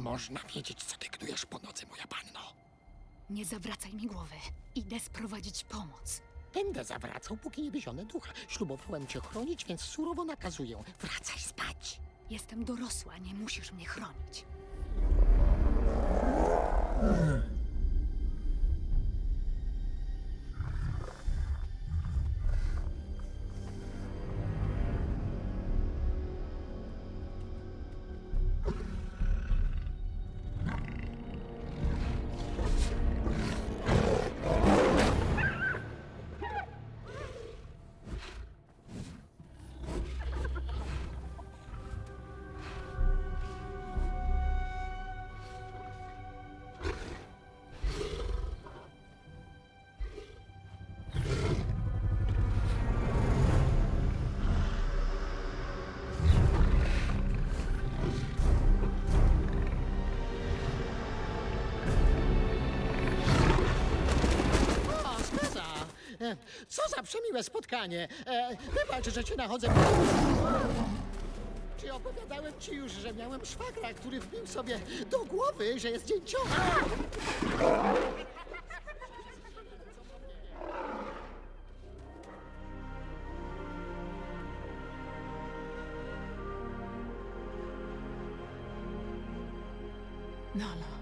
Można wiedzieć, co dyktujesz po nocy, moja panno. Nie zawracaj mi głowy. Idę sprowadzić pomoc. Będę zawracał, póki nie wyzionę ducha. Ślubowałem cię chronić, więc surowo nakazuję. Wracaj spać. Jestem dorosła, nie musisz mnie chronić. Co za przemiłe spotkanie. E, Wybacz, że cię nachodzę. Czy opowiadałem ci już, że miałem szwagra, który wbił sobie do głowy, że jest dzięcioła? Nala.